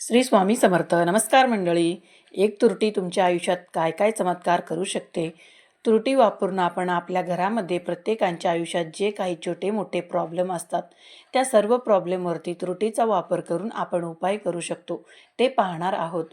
श्री स्वामी समर्थ. नमस्कार मंडळी. एक तुरटी तुमच्या आयुष्यात काय काय चमत्कार करू शकते? तुरटी वापरून आपण आपल्या घरामध्ये प्रत्येकांच्या आयुष्यात जे काही छोटे मोठे प्रॉब्लेम असतात त्या सर्व प्रॉब्लेमवरती त्रुटीचा वापर करून आपण उपाय करू शकतो. ते पाहणार आहोत.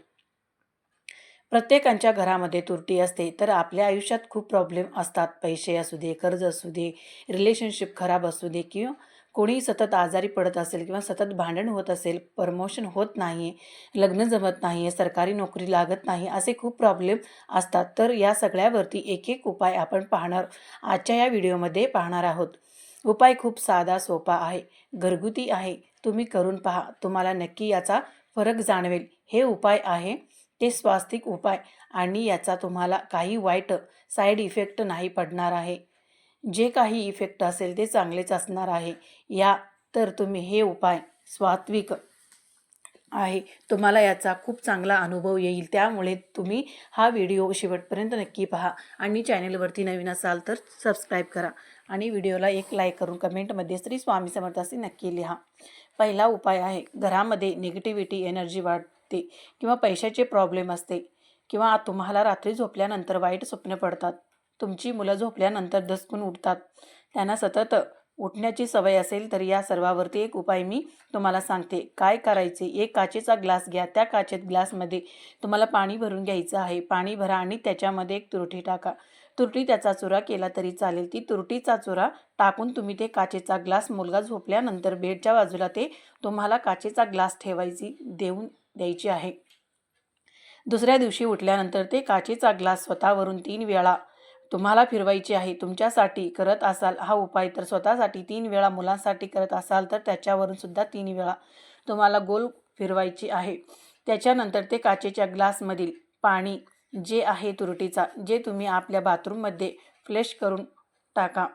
प्रत्येकांच्या घरामध्ये तुरटी असते तर आपल्या आयुष्यात खूप प्रॉब्लेम असतात. पैसे असू दे कर्ज असू दे रिलेशनशिप खराब असू दे किंवा कोणी सतत आजारी पडत असेल किंवा सतत भांडण होत असेल प्रमोशन होत नाही लग्न जमत नाही आहे सरकारी नोकरी लागत नाही असे खूप प्रॉब्लेम असतात. तर या सगळ्यावरती एक एक उपाय आपण पाहणार आजच्या या व्हिडिओमध्ये पाहणार आहोत. उपाय खूप साधा सोपा आहे. घरगुती आहे. तुम्ही करून पहा. तुम्हाला नक्की याचा फरक जाणवेल. हे उपाय आहे. ते स्वास्तिक उपाय. आणि याचा तुम्हाला काही वाईट साईड इफेक्ट नाही पडणार आहे. जे काही इफेक्ट असेल ते चांगलेच असणार आहे. या तर तुम्ही हे उपाय स्वात्विक आहे. तुम्हाला याचा खूप चांगला अनुभव येईल. त्यामुळे तुम्ही हा व्हिडिओ शेवटपर्यंत नक्की पहा. आणि चॅनलवरती नवीन असाल तर सबस्क्राईब करा. आणि व्हिडिओला एक लाईक करून कमेंटमध्ये श्री स्वामी समर्थ असे नक्की लिहा. पहिला उपाय आहे घरामध्ये निगेटिव्हिटी एनर्जी वाढते किंवा पैशाचे प्रॉब्लेम असते किंवा तुम्हाला रात्री झोपल्यानंतर वाईट स्वप्न पडतात. तुमची मुलं झोपल्यानंतर धसकून उठतात. त्यांना सतत उठण्याची सवय असेल तर या सर्वावरती एक उपाय मी तुम्हाला सांगते. काय करायचे? एक काचेचा ग्लास घ्या. त्या काचेत ग्लासमध्ये तुम्हाला पाणी भरून घ्यायचं आहे. पाणी भरा आणि त्याच्यामध्ये एक तुरटी टाका. तुरटी त्याचा चुरा केला तरी चालेल. ती तुरटीचा चुरा टाकून तुम्ही ते काचेचा ग्लास मुलगा झोपल्यानंतर बेडच्या बाजूला ते तुम्हाला काचेचा ग्लास ठेवायची देऊन द्यायची आहे. दुसऱ्या दिवशी उठल्यानंतर ते काचेचा ग्लास स्वतःवरून तीन वेळा तुम्हाला फिरवायची आहे तुमच्यासाठी करत असाल हा उपाय तर स्वतःसाठी तीन वेळा मुलांसाठी करत असाल तर त्याच्यावरून सुद्धा तीन वेळा तुम्हाला गोल फिरवायची आहे. त्याच्यानंतर ते काचेच्या ग्लासमधील पाणी जे आहे तुरटीचा जे तुम्ही आपल्या बाथरूममध्ये फ्लेश करून टाका.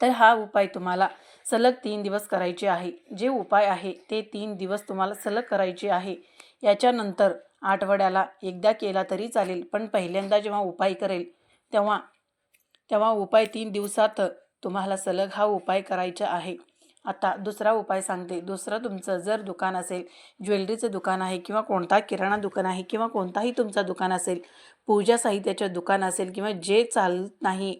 तर हा उपाय तुम्हाला सलग तीन दिवस करायचे आहे. जे उपाय आहे ते तीन दिवस तुम्हाला सलग करायचे आहे. याच्यानंतर आठवड्याला एकदा केला तरी चालेल पण पहिल्यांदा जेव्हा उपाय करेल तेव्हा तेव्हा उपाय तीन दिवसात तुम्हाला सलग हा उपाय करायचा आहे. आता दुसरा उपाय सांगते. दुसरं तुमचं जर दुकान असेल ज्वेलरीचं दुकान आहे किंवा कोणता किराणा दुकान आहे किंवा कोणताही तुमचा दुकान असेल पूजा साहित्याचं दुकान असेल किंवा जे चालत नाही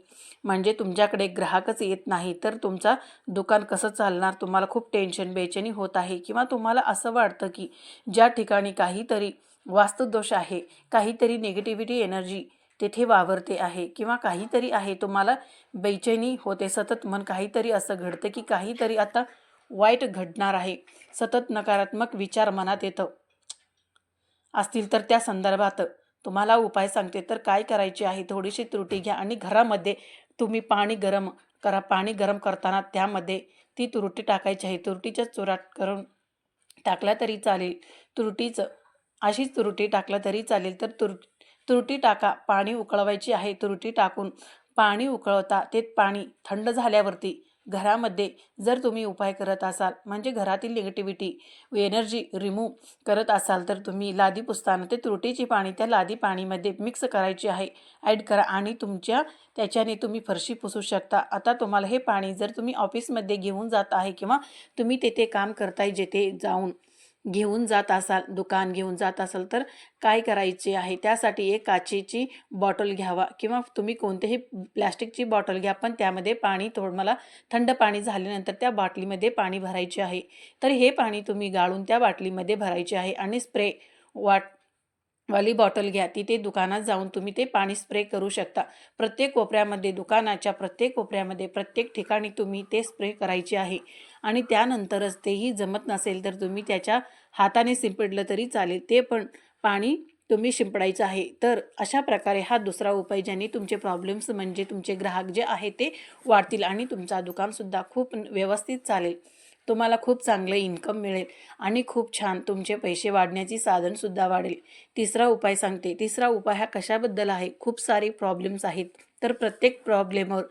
म्हणजे तुमच्याकडे ग्राहकच येत नाही तर तुमचा दुकान कसं चालणार? तुम्हाला खूप टेन्शन बेचैनी होत आहे किंवा तुम्हाला असं वाटतं की ज्या ठिकाणी काहीतरी वास्तुदोष आहे काहीतरी निगेटिव्हिटी एनर्जी तेथे वावरते आहे किंवा काहीतरी आहे. तुम्हाला बेचैनी होते. सतत मन काहीतरी असं घडतं की काहीतरी आता वाईट घडणार आहे. सतत नकारात्मक विचार मनात येतं. असतील तर त्या संदर्भात तुम्हाला उपाय सांगते. तर काय करायचे आहे? थोडीशी त्रुटी घ्या आणि घरामध्ये तुम्ही पाणी गरम करा. पाणी गरम करताना त्यामध्ये ती तुरटी टाकायची आहे. तुरटीच्या चुराट करून टाकल्या तरी चालेल. तुरटीचं अशीच तुरटी टाकलं तरी चालेल. तर तुर तुरटी टाका. पाणी उकळवायची आहे तुरटी टाकून पाणी उकळवता ते पाणी थंड झाल्यावरती घरामध्ये जर तुम्ही उपाय करत असाल म्हणजे घरातील निगेटिव्हिटी एनर्जी रिमूव्ह करत असाल तर तुम्ही लादी पुसताना ते त्रुटीची पाणी त्या लादी पाणीमध्ये मिक्स करायची आहे ॲड करा आणि तुमच्या त्याच्याने तुम्ही फरशी पुसू शकता. आता तुम्हाला हे पाणी जर तुम्ही ऑफिसमध्ये घेऊन जात आहे किंवा तुम्ही तेथे काम करताय जेथे जाऊन घेऊन जात असाल दुकान घेऊन जात असाल तर काय करायचे आहे? त्यासाठी एक काचेची बॉटल घ्यावा किंवा तुम्ही कोणतेही प्लॅस्टिकची बॉटल घ्या पण त्यामध्ये पाणी थोडं मला थंड पाणी झाल्यानंतर त्या बाटलीमध्ये पाणी भरायचे आहे. तर हे पाणी तुम्ही गाळून त्या बाटलीमध्ये भरायचे आहे आणि स्प्रे वाट वाली बॉटल घ्या. तिथे दुकानात जाऊन तुम्ही ते पाणी स्प्रे करू शकता. प्रत्येक कोपऱ्यामध्ये दुकानाच्या प्रत्येक कोपऱ्यामध्ये प्रत्येक ठिकाणी तुम्ही ते स्प्रे करायचे आहे. आणि त्यानंतरच तेही जमत नसेल तर तुम्ही त्याच्या हाताने शिंपडलं तरी चालेल. ते पण पाणी तुम्ही शिंपडायचं आहे. तर अशा प्रकारे हा दुसरा उपाय ज्याने तुमचे प्रॉब्लेम्स म्हणजे तुमचे ग्राहक जे आहे ते वाढतील आणि तुमचा दुकानसुद्धा खूप व्यवस्थित चालेल. तुम्हाला खूप चांगलं इन्कम मिळेल आणि खूप छान तुमचे पैसे वाढण्याची साधनसुद्धा वाढेल. तिसरा उपाय सांगते. तिसरा उपाय हा कशाबद्दल आहे? खूप सारे प्रॉब्लेम्स आहेत. तर प्रत्येक प्रॉब्लेमवर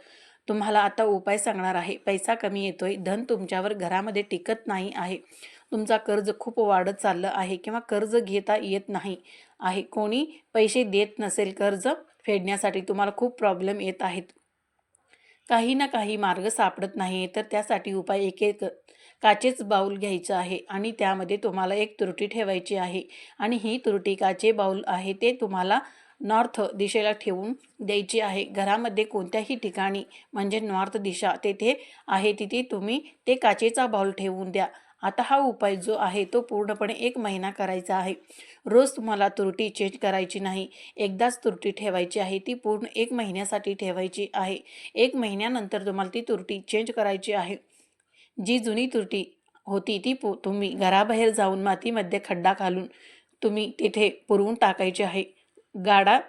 तुम्हाला आता उपाय सांगणार आहे. पैसा कमी येतोय. धन तुमच्यावर घरामध्ये टिकत नाही आहे. तुमचा कर्ज खूप वाढत चाललं आहे किंवा कर्ज घेता येत नाही आहे. कोणी पैसे देत नसेल कर्ज फेडण्यासाठी तुम्हाला खूप प्रॉब्लेम येत आहेत. काही ना काही मार्ग सापडत नाही तर त्यासाठी उपाय एक एक काचेच बाऊल घ्यायचं आहे आणि त्यामध्ये तुम्हाला एक तुरटी ठेवायची आहे. आणि ही तुरटी काचे बाऊल आहे ते तुम्हाला नॉर्थ दिशेला ठेवून द्यायची आहे. घरामध्ये कोणत्याही ठिकाणी म्हणजे नॉर्थ दिशा तेथे आहे तिथे तुम्ही ते काचेचा बाऊल ठेवून द्या. आता हा उपाय जो आहे तो पूर्णपणे एक महिना करायचा आहे. रोज तुम्हाला तुरटी चेंज करायची नाही. एकदाच तुरटी ठेवायची आहे ती पूर्ण एक महिन्यासाठी ठेवायची आहे. एक महिन्यानंतर तुम्हाला ती तुरटी चेंज करायची आहे. जी जुनी तुरटी होती ती पु तुम्ही घराबाहेर जाऊन मातीमध्ये खड्डा घालून तुम्ही तिथे पुरवून टाकायची आहे. गाडा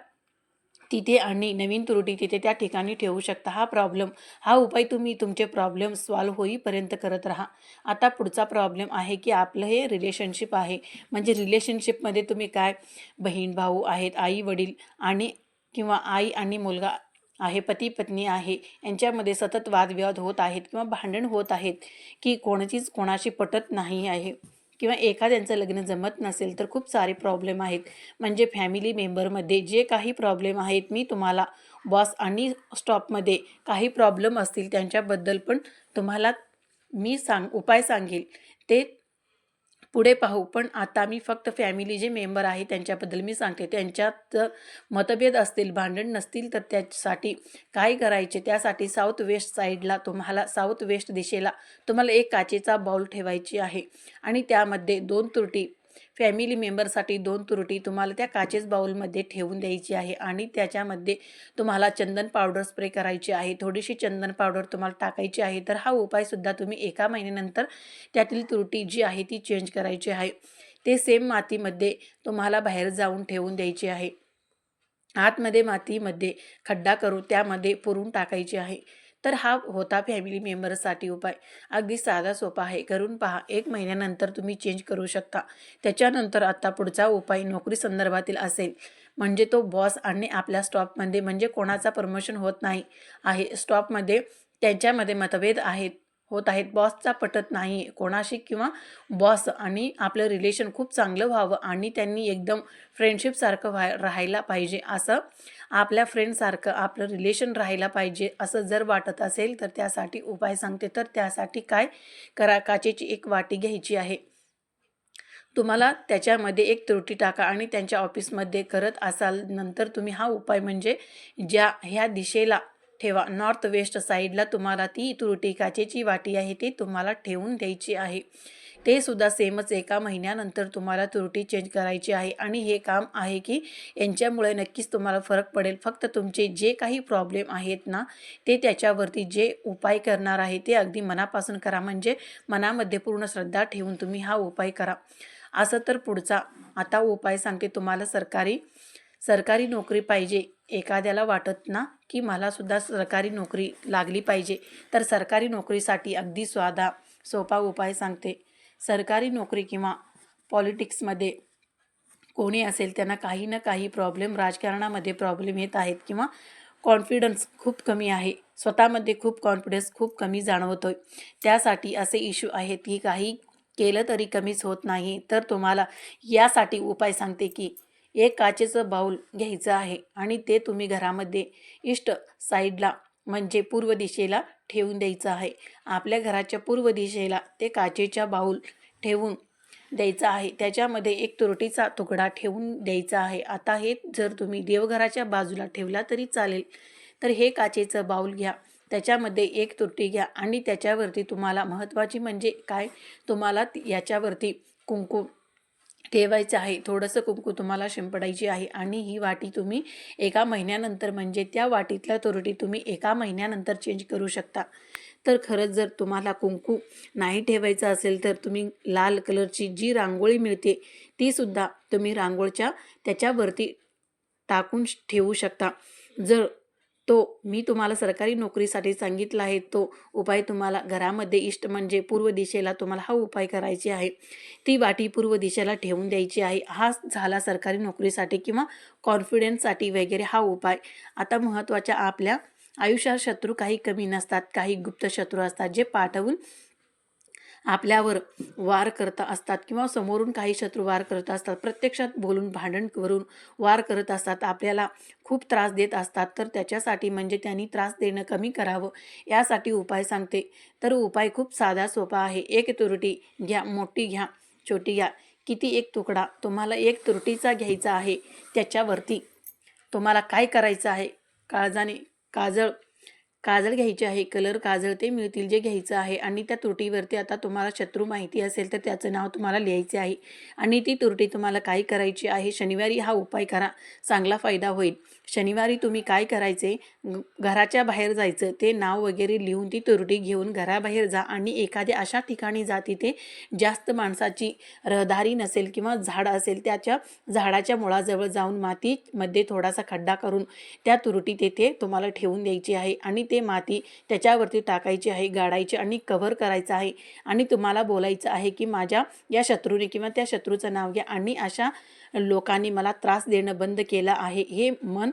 तिथे आणि नवीन त्रुटी तिथे त्या ठिकाणी ठेवू शकता. हा प्रॉब्लेम हा उपाय तुम्ही तुमचे प्रॉब्लेम सॉल्व होईपर्यंत करत राहा. आता पुढचा प्रॉब्लेम आहे की आपलं हे रिलेशनशिप आहे. म्हणजे रिलेशनशिपमध्ये तुम्ही काय? बहीण भाऊ आहेत आई वडील आणि किंवा आई आणि मुलगा आहे पती पत्नी आहे यांच्यामध्ये सतत वादविवाद होत आहेत किंवा भांडण होत आहेत की कोणाचीच कोणाशी पटत नाही आहे किंवा एखाद्यांचं लग्न जमत नसेल तर खूप सारे प्रॉब्लेम आहेत. म्हणजे फॅमिली मेंबरमध्ये जे काही प्रॉब्लेम आहेत मी तुम्हाला बॉस आणि स्टॉपमध्ये काही प्रॉब्लेम असतील त्यांच्याबद्दल पण तुम्हाला मी सांग उपाय सांगेल. ते पुढे पाहू. पण आता मी फक्त फॅमिली जे मेंबर आहे त्यांच्याबद्दल मी सांगते. त्यांच्यात मतभेद असतील भांडण नसतील तर त्यासाठी काय करायचे? त्यासाठी साऊथ वेस्ट साईडला तुम्हाला साऊथ वेस्ट दिशेला तुम्हाला एक काचेचा बाउल ठेवायची आहे. आणि त्यामध्ये दोन तुरटी फॅमिली मेंबरसाठी दोन तुरटी तुम्हाला त्या काचेच बाऊलमध्ये ठेवून द्यायची आहे आणि त्याच्यामध्ये तुम्हाला चंदन पावडर स्प्रे करायची आहे. थोडीशी चंदन पावडर तुम्हाला टाकायची आहे. तर हा उपायसुद्धा तुम्ही एका महिन्यानंतर त्यातील तुरटी जी आहे ती चेंज करायची आहे. ते सेम मातीमध्ये तुम्हाला बाहेर जाऊन ठेवून द्यायची आहे. आतमध्ये मातीमध्ये खड्डा करून त्यामध्ये पुरून टाकायची आहे. तर हा होता फॅमिली मेंबर्ससाठी उपाय. अगदी साधा सोपा आहे. करून पहा. एक महिन्यानंतर तुम्ही चेंज करू शकता. त्याच्यानंतर आता पुढचा उपाय नोकरी संदर्भातील असेल. म्हणजे तो बॉस आणि आपल्या स्टॉपमध्ये म्हणजे कोणाचा प्रमोशन होत नाही आहे. स्टॉपमध्ये त्यांच्यामध्ये मतभेद आहेत. होत आहेत. बॉसचा पटत नाही. कोणाशी किंवा बॉस आणि आपलं रिलेशन खूप चांगलं व्हावं आणि त्यांनी एकदम फ्रेंडशिपसारखं व्हाय राहायला पाहिजे असं आपल्या फ्रेंडसारखं आपलं रिलेशन राहायला पाहिजे असं जर वाटत असेल तर त्यासाठी उपाय सांगते. तर त्यासाठी काय करा काचेची एक वाटी घ्यायची आहे. तुम्हाला त्याच्यामध्ये एक त्रुटी टाका आणि त्यांच्या ऑफिसमध्ये करत असाल. नंतर तुम्ही हा उपाय म्हणजे ज्या ह्या दिशेला ठेवा. नॉर्थ वेस्ट साईडला तुम्हाला ती तुरटी काचेची वाटी आहे ती तुम्हाला ठेवून द्यायची आहे. ते सुद्धा सेमच एका महिन्यानंतर तुम्हाला तुरटी चेंज करायची आहे. आणि हे काम आहे की यांच्यामुळे नक्कीच तुम्हाला फरक पडेल. फक्त तुमचे जे काही प्रॉब्लेम आहेत ना ते त्याच्यावरती जे उपाय करणार आहे ते अगदी मनापासून करा. म्हणजे मनामध्ये पूर्ण श्रद्धा ठेवून तुम्ही हा उपाय करा. असं तर पुढचा आता उपाय सांगते तुम्हाला सरकारी सरकारी नोकरी पाहिजे एखाद्याला वाटत ना की मलासुद्धा सरकारी नोकरी लागली पाहिजे तर सरकारी नोकरीसाठी अगदी स्वादा सोपा उपाय सांगते. सरकारी नोकरी किंवा पॉलिटिक्समध्ये कोणी असेल त्यांना काही ना काही प्रॉब्लेम राजकारणामध्ये प्रॉब्लेम येत आहेत किंवा कॉन्फिडन्स खूप कमी आहे. स्वतःमध्ये खूप कॉन्फिडन्स खूप कमी जाणवतो आहे त्यासाठी असे इश्यू आहेत की काही केलं तरी कमीच होत नाही. तर तुम्हाला यासाठी उपाय सांगते की एक काचेचं बाऊल घ्यायचं आहे आणि ते तुम्ही घरामध्ये इष्ट साईडला म्हणजे पूर्व दिशेला ठेवून द्यायचं आहे. आपल्या घराच्या पूर्व दिशेला ते काचेच्या बाऊल ठेवून द्यायचा आहे. त्याच्यामध्ये एक तुरटीचा तुकडा ठेवून द्यायचा आहे. आता हे जर तुम्ही देवघराच्या बाजूला ठेवला तरी चालेल. तर हे काचेचं बाऊल घ्या. त्याच्यामध्ये एक तुरटी घ्या आणि त्याच्यावरती तुम्हाला महत्त्वाची म्हणजे काय? तुम्हाला याच्यावरती कुंकू ठेवायचं आहे. थोडंसं कुंकू तुम्हाला शिंपडायची आहे आणि ही वाटी तुम्ही एका महिन्यानंतर म्हणजे त्या वाटीतल्या तुरटी तुम्ही एका महिन्यानंतर चेंज करू शकता. तर खरंच जर तुम्हाला कुंकू नाही ठेवायचं असेल तर तुम्ही लाल कलरची जी रांगोळी मिळते तीसुद्धा तुम्ही रांगोळच्या त्याच्यावरती टाकून ठेवू शकता. जर तो मी तुम्हाला सरकारी नोकरीसाठी सांगितला आहे. तो उपाय तुम्हाला घरामध्ये इष्ट म्हणजे पूर्व दिशेला तुम्हाला हा उपाय करायची आहे. ती वाटी पूर्व दिशेला ठेवून द्यायची आहे. हा झाला सरकारी नोकरीसाठी किंवा कॉन्फिडन्ससाठी वगैरे हा उपाय. आता महत्त्वाच्या आपल्या आयुष्यात शत्रू काही कमी नसतात. काही गुप्त शत्रू असतात जे पाठवून आपल्यावर वार करत असतात किंवा समोरून काही शत्रू वार करत असतात प्रत्यक्षात बोलून भांडण करून वार करत असतात आपल्याला खूप त्रास देत असतात तर त्याच्यासाठी म्हणजे त्यांनी त्रास देणं कमी करावं यासाठी उपाय सांगते. तर उपाय खूप साधा सोपा आहे. एक तुरटी घ्या मोठी घ्या छोटी घ्या. किती एक तुकडा? तुम्हाला एक तुरटीचा घ्यायचा आहे त्याच्यावरती तुम्हाला काय करायचं आहे? काळजाने काजळ काजळ घ्यायचे आहे कलर काजळ ते मिळतील जे घ्यायचं आहे. आणि त्या तुरटीवरती आता तुम्हाला शत्रू माहिती असेल तर त्याचं नाव तुम्हाला लिहायचे आहे. आणि ती तुरटी तुम्हाला काय करायची आहे शनिवारी हा उपाय करा. चांगला फायदा होईल. शनिवारी तुम्ही काय करायचे? घराच्या बाहेर जायचं ते नाव वगैरे लिहून ती तुरटी घेऊन घराबाहेर जा आणि एखाद्या अशा ठिकाणी जा तिथे जास्त माणसाची रहदारी नसेल किंवा झाड असेल त्याच्या झाडाच्या मुळाजवळ जाऊन मातीमध्ये थोडासा खड्डा करून त्या तुरटी तेथे तुम्हाला ठेवून द्यायची आहे आणि ते माती त्याच्यावरती टाकायची आहे गाडायची आणि कव्हर करायचं आहे आणि तुम्हाला बोलायचं आहे की माझ्या या शत्रूने किंवा त्या शत्रूचं नाव घ्या आणि अशा लोकांनी मला त्रास देणं बंद केलं आहे हे मन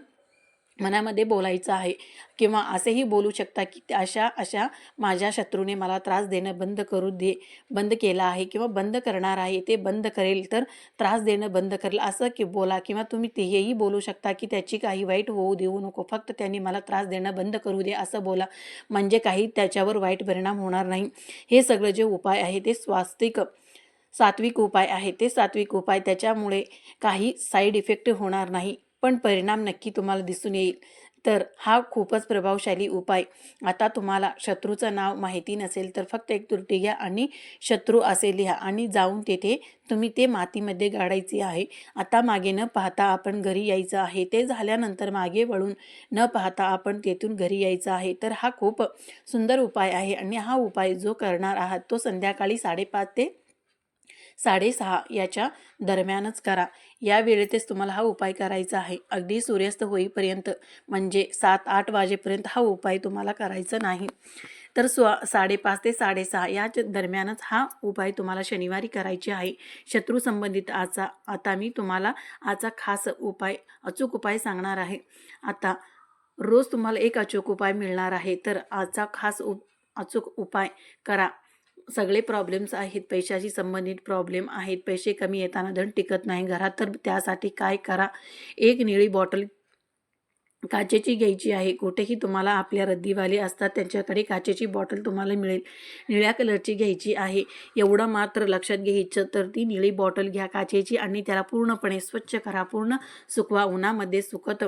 मनामध्ये बोलायचं आहे. किंवा असेही बोलू शकता की त्या अशा अशा माझ्या शत्रूने मला त्रास देणं बंद करू दे बंद केला आहे किंवा बंद करणार आहे ते बंद करेल तर त्रास देणं बंद करेल. असं की बोला किंवा तुम्ही ते हेही बोलू शकता की त्याची काही वाईट होऊ देऊ नको फक्त त्यांनी मला त्रास देणं बंद करू दे असं बोला. म्हणजे काही त्याच्यावर वाईट परिणाम होणार नाही. हे सगळं जे उपाय आहे ते स्वास्तिक सात्विक उपाय आहे. ते सात्विक उपाय त्याच्यामुळे काही साईड इफेक्ट होणार नाही. पण परिणाम नक्की तुम्हाला दिसून येईल. तर हा खूपच प्रभावशाली उपाय. आता तुम्हाला शत्रूचं नाव माहिती नसेल तर फक्त एक तुरटी घ्या आणि शत्रू असे लिहा आणि जाऊन तेथे तुम्ही ते मातीमध्ये गाडायचे आहे. आता मागे न पाहता आपण घरी यायचं आहे. ते झाल्यानंतर मागे वळून न पाहता आपण तेथून घरी यायचं आहे. तर हा खूप सुंदर उपाय आहे आणि हा उपाय जो करणार आहात तो संध्याकाळी साडेपाच ते साडेसहा याच्या दरम्यानच करा. या वेळेतच तुम्हाला हा उपाय करायचा आहे. अगदी सूर्यास्त होईपर्यंत म्हणजे सात आठ वाजेपर्यंत हा उपाय तुम्हाला करायचा नाही. तर स्व साडेपाच ते साडेसहा या दरम्यानच हा उपाय तुम्हाला शनिवारी करायचे आहे. शत्रू संबंधित आजचा आता मी तुम्हाला आजचा खास उपाय अचूक उपाय सांगणार आहे. आता रोज तुम्हाला एक अचूक उपाय मिळणार आहे. तर आजचा खास उप अचूक उपाय करा. सगळे प्रॉब्लेम्स आहेत पैशाशी संबंधित प्रॉब्लेम आहेत पैसे कमी येताना धन टिकत नाही घरात तर त्यासाठी काय करा? एक निळी बॉटल काचेची घ्यायची आहे. कुठेही तुम्हाला आपल्या रद्दीवाले असतात त्यांच्याकडे काचेची बॉटल तुम्हाला मिळेल. निळ्या कलरची घ्यायची आहे. एवढं मात्र लक्षात घ्यायचं तर ती निळी बॉटल घ्या काचेची आणि त्याला पूर्णपणे स्वच्छ करा. पूर्ण सुकवा उन्हामध्ये सुकत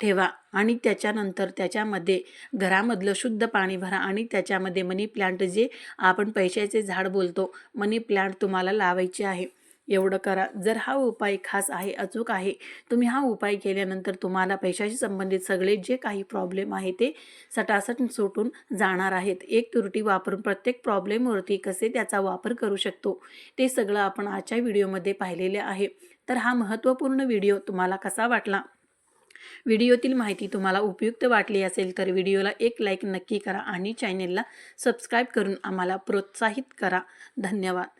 ठेवा आणि त्याच्यानंतर त्याच्यामध्ये घरामधलं शुद्ध पाणी भरा आणि त्याच्यामध्ये मनी प्लांट जे आपण पैशाचे झाड बोलतो मनी प्लांट तुम्हाला लावायचे आहे. एवढं करा. जर हा उपाय खास आहे अचूक आहे तुम्ही हा उपाय केल्यानंतर तुम्हाला पैशाशी संबंधित सगळे जे काही प्रॉब्लेम आहे ते सटासट सुटून जाणार आहेत. एक तुरटी वापरून प्रत्येक प्रॉब्लेमवरती कसे त्याचा वापर करू शकतो ते सगळं आपण आजच्या व्हिडिओमध्ये पाहिलेले आहे. तर हा महत्त्वपूर्ण व्हिडिओ तुम्हाला कसा वाटला? व्हिडिओतील माहिती तुम्हाला उपयुक्त वाटली असेल तर व्हिडिओला एक लाईक नक्की करा आणि चॅनेलला सबस्क्राईब करून आम्हाला प्रोत्साहित करा. धन्यवाद.